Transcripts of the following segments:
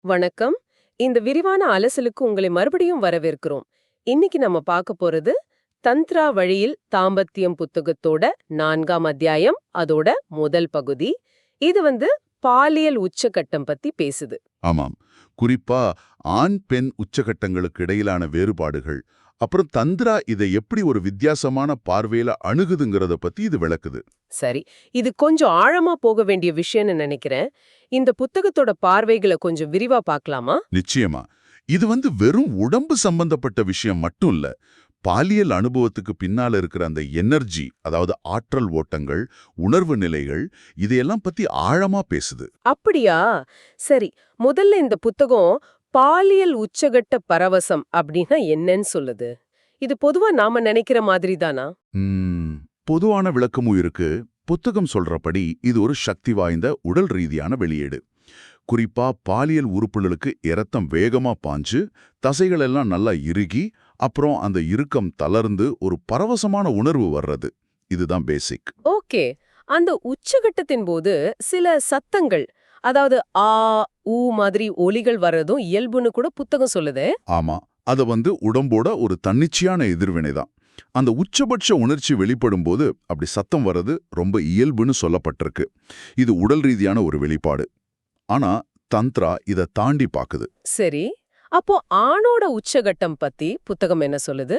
வணக்கம். இந்த விரிவான அலசலுக்கு உங்களை மறுபடியும் வரவேற்கிறோம். இன்னைக்கு நம்ம பார்க்க போறது தந்த்ரா வழியில் தாம்பத்தியம் புத்தகத்தோட நான்காம் அத்தியாயம் அதோட முதல் பகுதி. இது வந்து பாலியல் உச்சகட்டம் பத்தி பேசுது. ஆமாம். குறிப்பா ஆண் பெண் உச்சகட்டங்களுக்கு இடையிலான வேறுபாடுகள் அப்புறம் தந்திரா இதை எப்படி ஒரு வித்தியாசமான பார்வையில அணுகுதுங்கிறத பத்தி இது விளக்குது. சரி இது கொஞ்சம் ஆழமா போக வேண்டிய விஷயம்னு நினைக்கிறேன். இந்த புத்தகத்தோட பார்வைகளை கொஞ்சம் விரிவா பார்க்கலாமா? நிச்சயமா. இது வந்து வெறும் உடம்பு சம்பந்தப்பட்ட விஷயம் மட்டும் இல்ல பாலியல் அனுபவத்துக்கு பின்னால இருக்கிற அந்த எனர்ஜி அதாவது ஆற்றல் ஓட்டங்கள் உணர்வு நிலைகள் இதையெல்லாம் பத்தி ஆழமா பேசுது. அப்படியா? சரி முதல்ல இந்த புத்தகம் பாலியல் உச்சகட்ட பரவசம் அப்படின்னா என்னன்னு சொல்லுது. இது பொதுவா நாம நினைக்கிற மாதிரி தானா ம், பொதுவான விளக்கமும் இருக்கு. புத்தகம் சொல்றபடி இது ஒரு சக்தி வாய்ந்த உடல் ரீதியான வெளியீடு. குறிப்பா பாலியல் உறுப்புகளுக்கு இரத்தம் வேகமா பாஞ்சு தசைகள் எல்லாம் நல்லா இறுகி அப்புறம் அந்த இறுக்கம் தளர்ந்து ஒரு பரவசமான உணர்வு வர்றது. இதுதான் பேசிக் ஓகே. அந்த உச்சகட்டத்தின் போது சில சத்தங்கள் அதாவது ஆ ஊ மாதிரி ஒலிகள் வர்றதும் இயல்புன்னு கூட புத்தகம் சொல்லுதே. ஆமா. அத வந்து உடம்போட ஒரு தன்னிச்சையான எதிர்வினை தான். அந்த உச்சபட்ச உணர்ச்சி வெளிப்படும் போது அப்படி சத்தம் வர்றது ரொம்ப இயல்புன்னு சொல்லப்பட்டிருக்கு. இது உடல் ரீதியான ஒரு வெளிப்பாடு. ஆனா தந்த்ரா இதை தாண்டி பாக்குது. சரி. அப்போ ஆணோட உச்சகட்டம் பத்தி புத்தகம் என்ன சொல்லுது?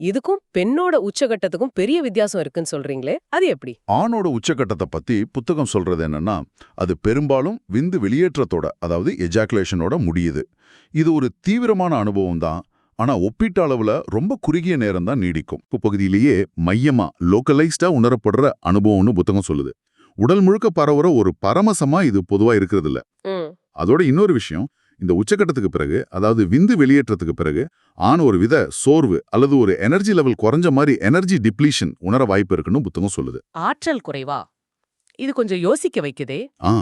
இதுக்கும் பெண்ணோட உச்சகட்டத்துக்கும் பெரிய வித்தியாசம் இருக்குன்னு சொல்றீங்களே அது எப்படி? ஆணோட உச்சக்கட்டத்தை பத்தி புத்தகம் சொல்றது என்னன்னா அது பெரும்பாலும் விந்து வெளியேற்றத்தோட அதாவது எஜாக்குலேஷனோட முடியுது. இது ஒரு தீவிரமான அனுபவம் தான். ஆனா ஒப்பீட்டு அளவுல ரொம்ப குறுகிய நேரம் தான் நீடிக்கும். பகுதியிலேயே மையமா லோக்கலைஸ்டா உணரப்படுற அனுபவம்னு புத்தகம் சொல்லுது. உடல் முழுக்க பரவுற ஒரு பரமசமா இது பொதுவா இருக்கிறது இல்ல அதோட இன்னொரு விஷயம் இந்த உச்சக்கட்டத்துக்கு பிறகு அதாவது விந்து வெளியேற்றத்துக்கு பிறகு ஆண் ஒரு வித சோர்வு அல்லது ஒரு எனர்ஜி லெவல் குறைஞ்ச மாதிரி எனர்ஜி டிப்ளீஷன் உணர வாய்ப்பு இருக்குன்னு புத்தகம் சொல்லுது. ஆற்றல் குறைவா? இது கொஞ்சம் யோசிக்க வைக்குதே. ஆ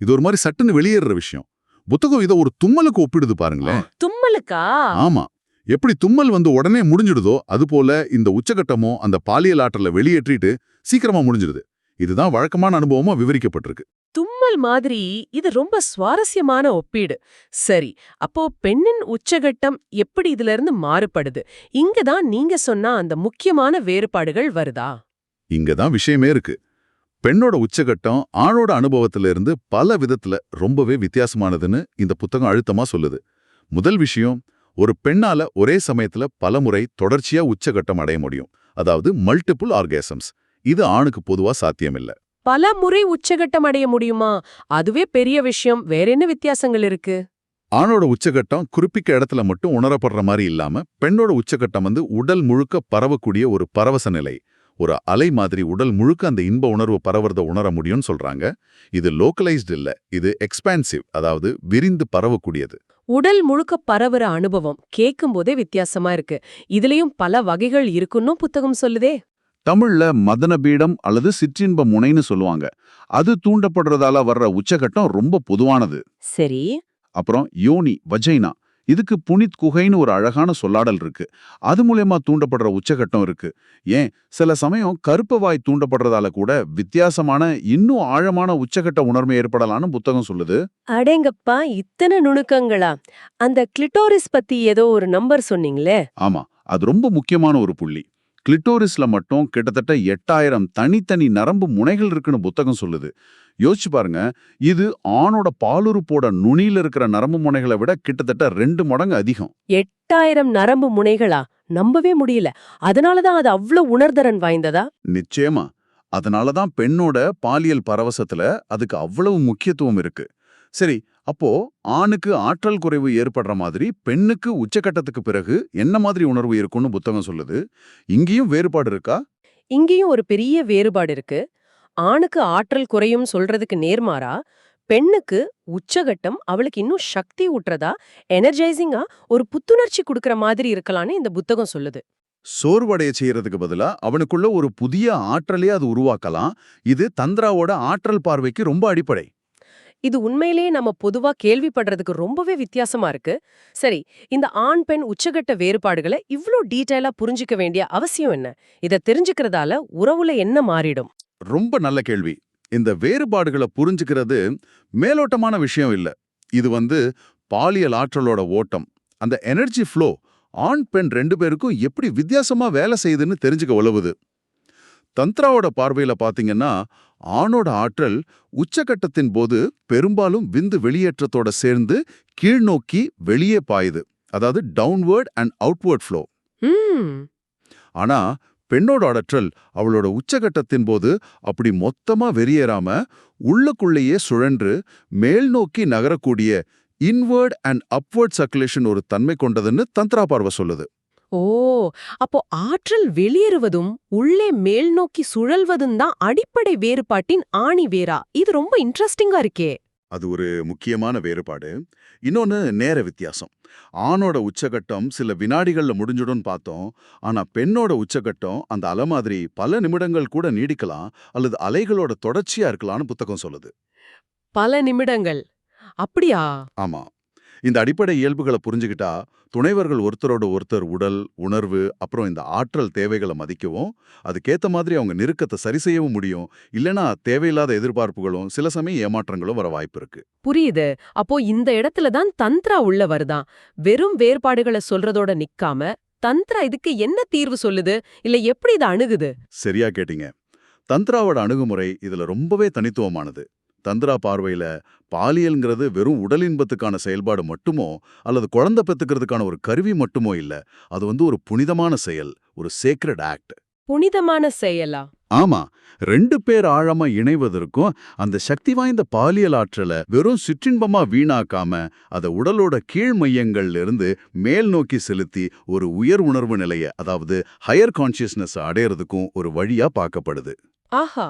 இது ஒரு மாதிரி சட்டுன்னு வெளியேறுற விஷயம். புத்தகம் இதை ஒரு தும்மலுக்கு ஒப்பிடுது பாருங்களேன். தும்மலுக்கா? ஆமா. எப்படி தும்மல் வந்து உடனே முடிஞ்சிடுதோ அதுபோல இந்த உச்சகட்டமும் அந்த பாலியல் ஆற்றலை வெளியேற்றிட்டு சீக்கிரமா முடிஞ்சிடுது. இதுதான் வழக்கமான அனுபவமா விவரிக்கப்பட்டிருக்கு. தும்மல் மாதிரி இது ரொம்ப சுவாரஸ்யமான ஒப்பீடு. சரி அப்போ பெண்ணின் உச்சகட்டம் எப்படி இதுல இருந்து மாறுபடுது இங்கதான் நீங்க சொன்ன அந்த முக்கியமான வேறுபாடுகள் வருதா? இங்க தான் விஷயமே இருக்கு. பெண்ணோட உச்சகட்டம் ஆணோட அனுபவத்துல இருந்து பல விதத்துல ரொம்பவே வித்தியாசமானதுன்னு இந்த புத்தகம் அழுத்தமா சொல்லுது. முதல் விஷயம் ஒரு பெண்ணால ஒரே சமயத்துல பலமுறை தொடர்ச்சியா உச்சகட்டம் அடைய முடியும். அதாவது மல்டிபிள் ஆர்கேசம்ஸ் இது ஆணுக்கு பொதுவா சாத்தியமில்லை. பல முறை உச்சகட்டம் அடைய முடியுமா? அதுவே பெரிய விஷயம். வேற என்ன வித்தியாசங்கள் இருக்கு? ஆணோட உச்சகட்டம் குறிப்பிட்ட இடத்துல மட்டும் உணரப்படுற மாதிரி இல்லாம பெண்ணோட உச்சகட்டம் வந்து உடல் முழுக்க பரவக்கூடிய ஒரு பரவச நிலை. ஒரு அலை மாதிரி உடல் முழுக்க அந்த இன்ப உணர்வு பரவறத உணர முடியும்னு சொல்றாங்க. இது லோக்கலைஸ்டு இல்ல. இது எக்ஸ்பான்சிவ் அதாவது விரிந்து பரவக்கூடியது. உடல் முழுக்க பரவுற அனுபவம் கேட்கும் போதே வித்தியாசமா இருக்கு. இதுலயும் பல வகைகள் இருக்குன்னும் புத்தகம் சொல்லுதே. தமிழ்ல மதனபீடம் அல்லது சிற்றின்ப முனைன்னு சொல்லுவாங்க. அது தூண்டப்படுறதால வர்ற உச்சகட்டம் ரொம்ப பொதுவானது. சரி. அப்புறம் யோனி வஜைனா. இதுக்கு புனித் குகைன்னு ஒரு அழகான சொல்லாடல் இருக்கு. அது மூலியமா தூண்டப்படுற உச்சகட்டம் இருக்கு. ஏன்? சில சமயம் கருப்ப வாய் தூண்டப்படுறதால கூட வித்தியாசமான இன்னும் ஆழமான உச்சகட்ட உணர்வு ஏற்படலான்னு புத்தகம் சொல்லுது. அடேங்கப்பா இத்தனை நுணுக்கங்களா? அந்த கிளிட்டோரிஸ் பத்தி ஏதோ ஒரு நம்பர் சொன்னீங்களே. ஆமா. அது ரொம்ப முக்கியமான ஒரு புள்ளி. கிளிட்டோரிஸ்ல மட்டும் கிட்டத்தட்ட எட்டாயிரம் தனித்தனி நரம்பு முனைகள் இருக்குன்னு புத்தகம் சொல்லுது. யோசிச்சு பாருங்க இது ஆணோட பாலுறுப்போட நுனியில இருக்கிற நரம்பு முனைகளை விட கிட்டத்தட்ட ரெண்டு மடங்கு அதிகம். எட்டாயிரம் நரம்பு முனைகளா? நம்பவே முடியல. அதனாலதான் அது அவ்ளோ உணர்தரன் வாய்ந்ததா? நிச்சயமா. அதனாலதான் பெண்ணோட பாலியல் பரவசத்துல அதுக்கு அவ்வளவு முக்கியத்துவம் இருக்கு. சரி அப்போ ஆணுக்கு ஆற்றல் குறைவு ஏற்படுற மாதிரி பெண்ணுக்கு உச்சக்கட்டத்துக்கு பிறகு என்ன மாதிரி உணர்வு இருக்கும்னு புத்தகம் சொல்லுது? இங்கேயும் வேறுபாடு இருக்கா? இங்கேயும் ஒரு பெரிய வேறுபாடு இருக்கு. ஆணுக்கு ஆற்றல் குறையும் சொல்றதுக்கு நேர்மாறா பெண்ணுக்கு உச்சகட்டம் அவளுக்கு இன்னும் சக்தி ஊட்டுறதா எனர்ஜைசிங்கா ஒரு புத்துணர்ச்சி கொடுக்கற மாதிரி இருக்கலாம்னு இந்த புத்தகம் சொல்லுது. சோர்வடைய செய்யறதுக்கு பதிலா அவனுக்குள்ள ஒரு புதிய ஆற்றலே அது உருவாக்கலாம். இது தந்திராவோட ஆற்றல் பார்வைக்கு ரொம்ப அடிப்படை. இது உண்மையிலேயே நம்ம பொதுவா கேள்விப்படுறதுக்கு ரொம்பவே வித்தியாசமா இருக்கு. சரி இந்த ஆண் பெண் உச்சகட்ட வேறுபாடுகளை இவ்ளோ டீட்டெயிலா புரிஞ்சுக்க வேண்டிய அவசியம் என்ன? இத தெரிஞ்சுக்கிறதால உறவுல என்ன மாறிடும்? ரொம்ப நல்ல கேள்வி. இந்த வேறுபாடுகளை புரிஞ்சுக்கிறது மேலோட்டமான விஷயம் இல்ல. இது வந்து பாலியல் ஆற்றலோட ஓட்டம். அந்த எனர்ஜி ஃப்ளோ ஆண் பெண் ரெண்டு பேருக்கும் எப்படி வித்தியாசமா வேலை செய்யுதுன்னு தெரிஞ்சுக்க உழவுது தந்த்ராவோட பார்வையில பாத்தீங்கன்னா ஆணோட ஆற்றல் உச்சகட்டத்தின் போது பெரும்பாலும் விந்து வெளியேற்றத்தோட சேர்ந்து கீழ்நோக்கி வெளியே பாயுது. அதாவது டவுன்வர்ட் அண்ட் அவுட்வர்ட் ஃப்ளோ ஆனா பெண்ணோட ஆற்றல் அவளோட உச்சகட்டத்தின் போது அப்படி மொத்தமா வெறியேறாம உள்ளுக்குள்ளேயே சுழன்று மேல் நோக்கி நகரக்கூடிய இன்வர்ட் அண்ட் அப்வர்ட் சர்க்குலேஷன் ஒரு தன்மை கொண்டதுன்னு தந்த்ரா பார்வை சொல்லுது. ஓ அப்போ ஆற்றல் வெளியேறுவதும் உள்ளே மேல் நோக்கி சுழல்வதும் தான் அடிப்படை வேறுபாட்டின் ஆணி வேரா? இது ரொம்ப இன்ட்ரெஸ்டிங்கா இருக்கே. அது ஒரு முக்கியமான வேறுபாடு. இன்னொன்னு நேர வித்தியாசம். ஆணோட உச்சகட்டம் சில வினாடிகள்ல முடிஞ்சிடும்னு பார்த்தோம். ஆனா பெண்ணோட உச்சகட்டம் அந்த அலை மாதிரி பல நிமிடங்கள் கூட நீடிக்கலாம் அல்லது அலைகளோட தொடர்ச்சியா இருக்கலாம்னு புத்தகம் சொல்லுது. பல நிமிடங்கள். அப்படியா? ஆமா. இந்த அடிப்படை இயல்புகளை புரிஞ்சுக்கிட்டா துணைவர்கள் ஒருத்தரோட ஒருத்தர் உடல் உணர்வு அப்புறம் இந்த ஆற்றல் தேவைகளை மதிக்கவும் அதுக்கேத்த மாதிரி அவங்க நெருக்கத்தை சரி செய்யவும் முடியும். இல்லனா தேவையில்லாத எதிர்பார்ப்புகளும் சில சமயம் ஏமாற்றங்களும் வர வாய்ப்பு இருக்கு. புரியுது. அப்போ இந்த இடத்துல தான் தந்த்ரா உள்ள வருதான் வெறும் வேறுபாடுகளை சொல்றதோட நிக்காம தந்த்ரா இதுக்கு என்ன தீர்வு சொல்லுது? இல்ல எப்படி இதை அணுகுது? சரியா கேட்டீங்க. தந்த்ராவோட அணுகுமுறை இதுல ரொம்பவே தனித்துவமானது. தந்த்ரா பார்வையில பாலியல்ங்கிறது வெறும் உடல் இன்பத்துக்கான செயல்பாடு மட்டுமோ அல்லது குழந்தை பெத்துக்கிறதுக்கான ஒரு கருவி மட்டுமோ இல்ல அது வந்து ஒரு புனிதமான செயல் ஒரு சேக்ரட் ஆக்ட் புனிதமான செயலா? ஆமா ரெண்டு பேர் ஆழமா இணைவதற்கும் அந்த சக்தி வாய்ந்த பாலியல் ஆற்றலை வெறும் சிற்றின்பமா வீணாக்காம அதை உடலோட கீழ் மையங்கள்ல இருந்து மேல் நோக்கி செலுத்தி ஒரு உயர் உணர்வு நிலைய அதாவது ஹையர் கான்சியஸ்னஸ் அடையறதுக்கும் ஒரு வழியா பார்க்கப்படுது. ஆஹா!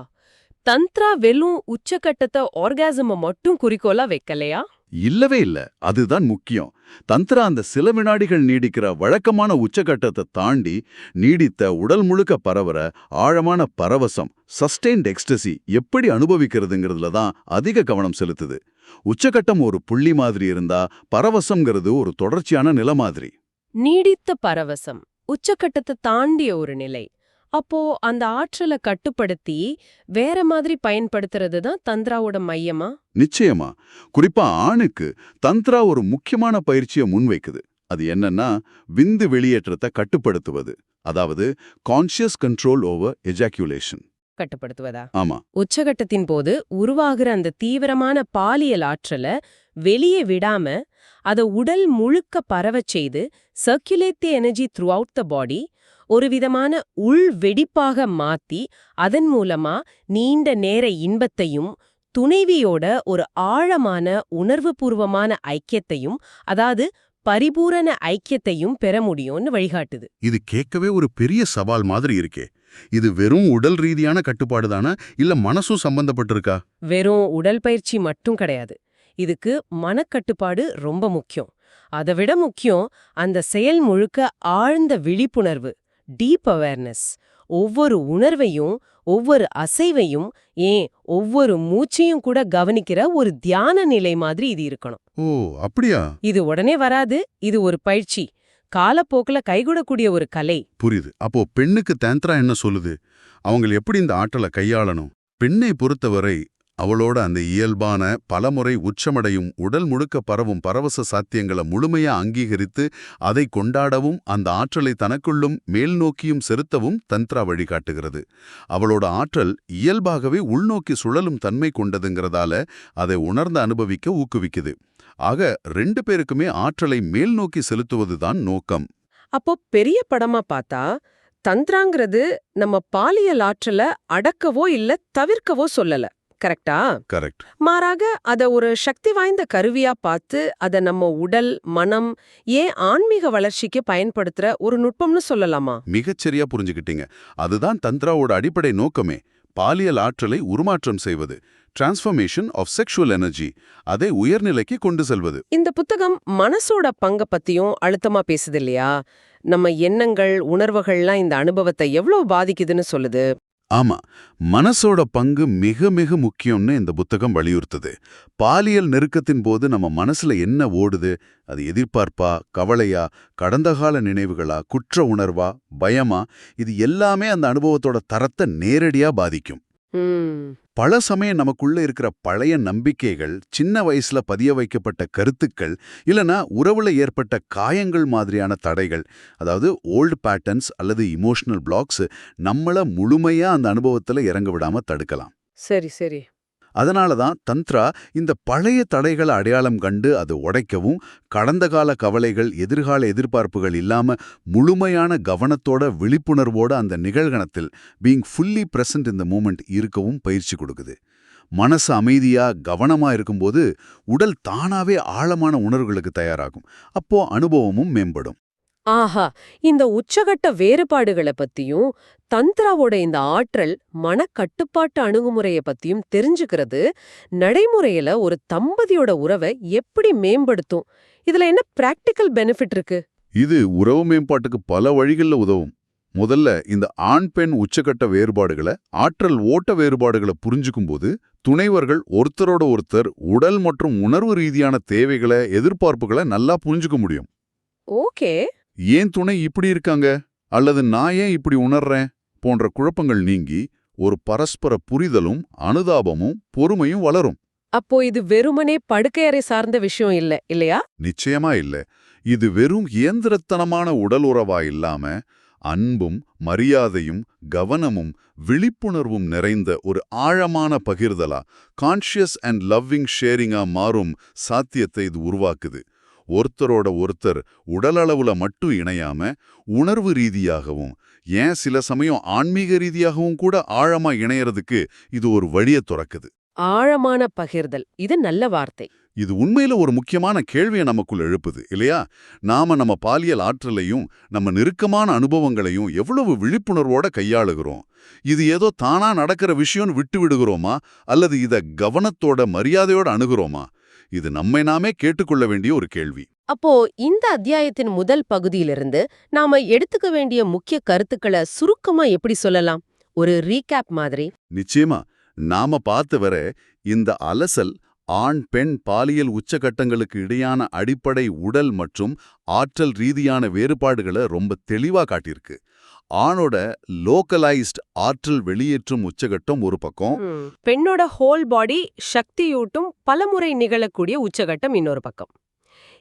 தந்த்ரா வெறும் உச்சக்கட்டத்தை ஆர்காசம மட்டும் குறிக்கோளா வைக்கலையா? இல்லவே இல்ல. அதுதான் முக்கியம். தந்திரா அந்த சில வினாடிகள் நீடிக்கிற வழக்கமான உச்சகட்டத்தை தாண்டி நீடித்த உடல் முழுக்க பரவற ஆழமான பரவசம் சஸ்டெயின்ட் எக்ஸ்டசி எப்படி அனுபவிக்கிறதுங்கிறதுல தான் அதிக கவனம் செலுத்துது. உச்சகட்டம் ஒரு புள்ளி மாதிரி இருந்தா பரவசம்ங்கிறது ஒரு தொடர்ச்சியான நில மாதிரி. நீடித்த பரவசம் உச்சக்கட்டத்தை தாண்டிய ஒரு நிலை. அப்போ அந்த ஆற்றலை கட்டுப்படுத்தி வேற மாதிரி பயன்படுத்துறது தான் தந்த்ராவோட மையமா? நிச்சயமா. குறிப்பா ஆணுக்கு தந்த்ரா ஒரு முக்கியமான பயிற்சியை முன்வைக்குது. அது என்னன்னா விந்து வெளியேற்றத்தை கட்டுப்படுத்துவது. அதாவது கான்ஷியஸ் கண்ட்ரோல் ஓவர் எஜாக்குலேஷன் கட்டுப்படுத்துவதா? ஆமா. உச்சகட்டத்தின் போது உருவாகிற அந்த தீவிரமான பாலியல் ஆற்றலை வெளியே விடாம அத உடல் முழுக்க பரவச் செய்து circulate the energy throughout the body ஒரு விதமான உள் வெடிப்பாக மாத்தி அதன் மூலமா நீண்ட நேர இன்பத்தையும் துணைவியோட ஒரு ஆழமான உணர்வுபூர்வமான ஐக்கியத்தையும் அதாவது பரிபூரண ஐக்கியத்தையும் பெற முடியும்னு வழிகாட்டுது. இது கேட்கவே ஒரு பெரிய சவால் மாதிரி இருக்கே. இது வெறும் உடல் ரீதியான கட்டுப்பாடு தானா? இல்ல மனசும் சம்பந்தப்பட்டிருக்கா? வெறும் உடல் பயிற்சி மட்டும் கிடையாது. இதுக்கு மனக்கட்டுப்பாடு ரொம்ப முக்கியம். அதை விட முக்கியம் அந்த செயல் முழுக்க ஆழ்ந்த விழிப்புணர்வு. டீப் அவேர்னஸ் ஒவ்வொரு உணர்வையும் ஒவ்வொரு அசைவையும் ஏன் ஒவ்வொரு மூச்சையும் கூட கவனிக்கிற ஒரு தியான நிலை மாதிரி இது இருக்கணும். ஓ அப்படியா? இது உடனே வராது. இது ஒரு பயிற்சி. காலப்போக்குல கைகூடக்கூடிய ஒரு கலை. புரியுது. அப்போ பெண்ணுக்கு தேந்த்ரா என்ன சொல்லுது? அவங்க எப்படி இந்த ஆற்றலை கையாளணும்? பெண்ணை பொறுத்தவரை அவளோட அந்த இயல்பான பலமுறை உச்சமடையும் உடல் முழுக்க பரவும் பரவச சாத்தியங்களை முழுமையா அங்கீகரித்து அதை கொண்டாடவும் அந்த ஆற்றலை தனக்குள்ளும் மேல் நோக்கியும் செலுத்தவும் தந்த்ரா வழிகாட்டுகிறது. அவளோட ஆற்றல் இயல்பாகவே உள்நோக்கி சுழலும் தன்மை கொண்டதுங்கிறதால அதை உணர்ந்து அனுபவிக்க ஊக்குவிக்குது. ஆக ரெண்டு பேருக்குமே ஆற்றலை மேல் நோக்கி செலுத்துவதுதான் நோக்கம். அப்போ பெரிய படமா பார்த்தா தந்திராங்கிறது நம்ம பாலியல் ஆற்றல அடக்கவோ இல்ல தவிர்க்கவோ சொல்லல. கரெக்டா? கரெக்ட். மாறாக அத ஒரு சக்தி வாய்ந்த கருவியா பார்த்து அத நம்ம உடல் மனம் ஏன் ஆன்மீக வளர்ச்சிக்கு பயன்படுத்துற ஒரு நுட்பம்னு சொல்லலாமா? மிகச்சரியா புரிஞ்சுக்கிட்டீங்க. அதுதான் தந்த்ராவோட அடிப்படை நோக்கமே. பாலியல் ஆற்றலை உருமாற்றம் செய்வது. டிரான்ஸ்ஃபர்மேஷன் ஆஃப் செக்ஷுவல் எனர்ஜி அதை உயர்நிலைக்கு கொண்டு செல்வது. இந்த புத்தகம் மனசோட பங்க பத்தியும் அழுத்தமா பேசுது இல்லையா? நம்ம எண்ணங்கள் உணர்வுகள்லாம் இந்த அனுபவத்தை எவ்வளவு பாதிக்குதுன்னு சொல்லுது. ஆமா மனசோட பங்கு மிக மிக முக்கியம்னு இந்த புத்தகம் வலியுறுத்துது. பாலியல் நெருக்கத்தின் போது நம்ம மனசுல என்ன ஓடுது? அது எதிர்பார்ப்பா கவலையா? கடந்த கால நினைவுகளா? குற்ற உணர்வா? பயமா? இது எல்லாமே அந்த அனுபவத்தோட தரத்தை நேரடியா பாதிக்கும். பல சமயம் நமக்குள்ள இருக்கிற பழைய நம்பிக்கைகள் சின்ன வயசுல பதிய வைக்கப்பட்ட கருத்துக்கள் இல்லனா உறவுல ஏற்பட்ட காயங்கள் மாதிரியான தடைகள் அதாவது ஓல்டு பேட்டர்ன்ஸ் அல்லது இமோஷனல் பிளாக்ஸ் நம்மள முழுமையா அந்த அனுபவத்துல இறங்க விடாம தடுக்கலாம். சரி சரி. அதனால தான் தந்த்ரா இந்த பழைய தடைகளை அடையாளம் கண்டு அதை உடைக்கவும் கடந்த கால கவலைகள் எதிர்கால எதிர்பார்ப்புகள் இல்லாம முழுமையான கவனத்தோட விழிப்புணர்வோட அந்த நிகழ்கணத்தில் பீங் ஃபுல்லி பிரசன்ட் இந்த மூமெண்ட் இருக்கவும் பயிற்சி கொடுக்குது. மனசு அமைதியா கவனமா இருக்கும்போது உடல் தானாவே ஆழமான உணர்வுகளுக்கு தயாராகும். அப்போ அனுபவமும் மேம்படும். ஆஹா இந்த உச்சகட்ட வேறுபாடுகளை பத்தியும் தந்திராவோட இந்த ஆற்றல் மனக்கட்டுப்பாட்டு அணுகுமுறைய பத்தியும் தெரிஞ்சுக்கிறது நடைமுறையில ஒரு தம்பதியோட உறவை எப்படி மேம்படுத்தும்? இதுல என்ன பிராக்டிக்கல் பெனிஃபிட் இருக்கு? இது உறவு மேம்பாட்டுக்கு பல வழிகள்ல உதவும். முதல்ல இந்த ஆண் பெண் உச்சக்கட்ட வேறுபாடுகளை ஆற்றல் ஓட்ட வேறுபாடுகளை புரிஞ்சுக்கும்போது துணைவர்கள் ஒருத்தரோட ஒருத்தர் உடல் மற்றும் உணர்வு ரீதியான தேவைகளை எதிர்பார்ப்புகளை நல்லா புரிஞ்சுக்க முடியும். ஓகே. ஏன் துணை இப்படி இருக்காங்க? அல்லது நான் ஏன் இப்படி உணர்றேன்? போன்ற குழப்பங்கள் நீங்கி ஒரு பரஸ்பர புரிதலும் அனுதாபமும் பொறுமையும் வளரும். அப்போ இது வெறுமனே படுக்கையறை சார்ந்த விஷயம் இல்ல இல்லையா? நிச்சயமா இல்ல. இது வெறும் இயந்திரத்தனமான உடல் உறவா இல்லாம அன்பும் மரியாதையும் கவனமும் விழிப்புணர்வும் நிறைந்த ஒரு ஆழமான பகிர்தலா கான்ஷியஸ் அண்ட் லவ்விங் ஷேரிங்கா மாறும் சாத்தியத்தை இது உருவாக்குது. ஒருத்தரோட ஒருத்தர் உடலளவுல மட்டும் இணையாம உணர்வு ரீதியாகவும் ஏன் சில சமயம் ஆன்மீக ரீதியாகவும் கூட ஆழமா இணையறதுக்கு இது ஒரு வழியை துறக்குது. ஆழமான பகிர்தல். இது நல்ல வார்த்தை. இது உண்மையில ஒரு முக்கியமான கேள்வியை நமக்குள்ள எழுப்புது இல்லையா? நாம நம்ம பாலியல் ஆற்றலையும் நம்ம நெருக்கமான அனுபவங்களையும் எவ்வளவு விழிப்புணர்வோட கையாளுகிறோம்? இது ஏதோ தானா நடக்கிற விஷயம்னு விட்டு விடுகிறோமா அல்லது இத கவனத்தோட மரியாதையோட அணுகுறோமா? இது நம்மை நாமே கேட்டுக்கொள்ள வேண்டிய ஒரு கேள்வி. அப்போ இந்த அத்தியாயத்தின் முதல் பகுதியிலிருந்து நாம எடுத்துக்க வேண்டிய முக்கிய கருத்துக்களை சுருக்கமா எப்படி சொல்லலாம்? ஒரு ரீகேப் மாதிரி. நிச்சயமா. நாம பார்த்து வர இந்த அலசல் ஆண் பெண் பாலியல் உச்சகட்டங்களுக்கு இடையான அடிப்படை உடல் மற்றும் ஆற்றல் ரீதியான வேறுபாடுகளை ரொம்ப தெளிவா காட்டியிருக்கு. ஆணோட லோக்கலைஸ்ட் ஆற்றல் வெளியேற்றும் உச்சகட்டம் ஒரு பக்கம். பெண்ணோட ஹோல் பாடி சக்தியூட்டும் பலமுறை நிகழக்கூடிய உச்சகட்டம் இன்னொரு பக்கம்.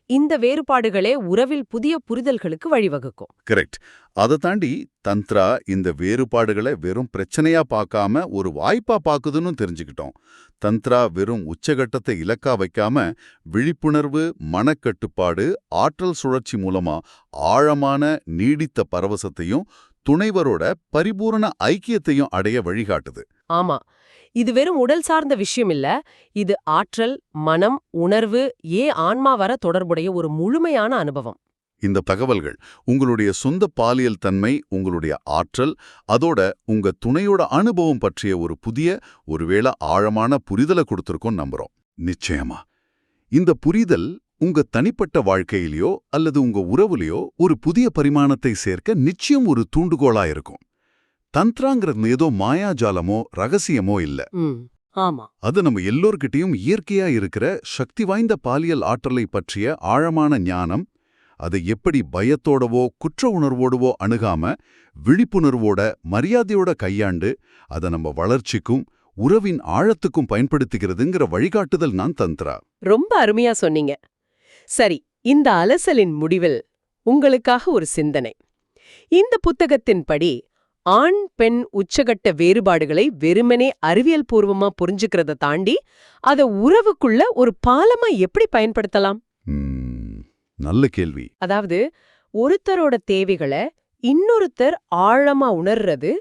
இந்த வேறுபாடுகளே உறவில் புதிய புரிதல்களுக்கு வழிவகுக்கும். கரெக்ட் அதை தாண்டி தந்த்ரா இந்த வேறுபாடுகளை வெறும் பிரச்சனையா பார்க்காம ஒரு வாய்ப்பா பாக்குதுன்னு தெரிஞ்சுக்கிட்டோம். தந்த்ரா வெறும் உச்சகட்டத்தை இலக்கா வைக்காம விழிப்புணர்வு மனக்கட்டுப்பாடு ஆற்றல் சுழற்சி மூலமா ஆழமான நீடித்த பரவசத்தையும் துணைவரோட பரிபூரண ஐக்கியத்தையும் அடைய வழிகாட்டுது. ஆமா. இது வெறும் உடல் சார்ந்த விஷயம் இல்ல. இது ஆற்றல் மனம் உணர்வு ஏ ஆன்மா வர தொடர்புடைய ஒரு முழுமையான அனுபவம். இந்த தகவல்கள் உங்களுடைய சொந்த பாலியல் தன்மை உங்களுடைய ஆற்றல் அதோட உங்க துணையோட அனுபவம் பற்றிய ஒரு புதிய ஒருவேளை ஆழமான புரிதலை கொடுத்திருக்கோம் நம்புறோம். நிச்சயமா. இந்த புரிதல் உங்க தனிப்பட்ட வாழ்க்கையிலயோ அல்லது உங்க உறவுலையோ ஒரு புதிய பரிமாணத்தை சேர்க்க நிச்சயம் ஒரு தூண்டுகோலா இருக்கும். தந்த்ராங்கிறது ஏதோ மாயாஜாலமோ ரகசியமோ இல்ல. ஆமா. அது நம்ம எல்லோர்கிட்டயும் இயற்கையா இருக்கிற சக்தி வாய்ந்த பாலியல் ஆற்றலை பற்றிய ஆழமான ஞானம் அதை எப்படி பயத்தோடவோ குற்ற உணர்வோடவோ அணுகாம விழிப்புணர்வோட மரியாதையோட கையாண்டு அதை நம்ம வளர்ச்சிக்கும் உறவின் ஆழத்துக்கும் பயன்படுத்திக்கிறதுங்கிற வழிகாட்டுதல் நான் தந்த்ரா. ரொம்ப அருமையா சொன்னீங்க. சரி இந்த அலசலின் முடிவில் உங்களுக்காக ஒரு சிந்தனை. இந்த புத்தகத்தின்படி ஆண் பெண் உச்சகட்ட வேறுபாடுகளை வெறுமனே அறிவியல் பூர்வமா புரிஞ்சுக்கிறத தாண்டி அத உறவுக்குள்ள ஒரு பாலமா எப்படி பயன்படுத்தலாம்? நல்ல கேள்வி. அதாவது ஒருத்தரோட தேவைகளை இன்னொருத்தர் ஆழமா உணர்றது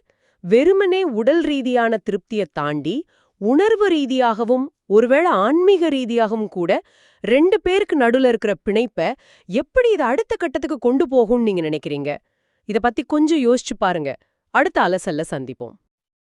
வெறுமனே உடல் ரீதியான திருப்தியை தாண்டி உணர்வு ரீதியாகவும் ஒருவேளை ஆன்மீக ரீதியாகவும் கூட ரெண்டு பேருக்கு நடுவுல இருக்கிற பிணைப்ப எப்படி இதை அடுத்த கட்டத்துக்கு கொண்டு போகும்னு நீங்க நினைக்கிறீங்க? இத பத்தி கொஞ்சம் யோசிச்சு பாருங்க. அடுத்த அலசல்ல சந்திப்போம்.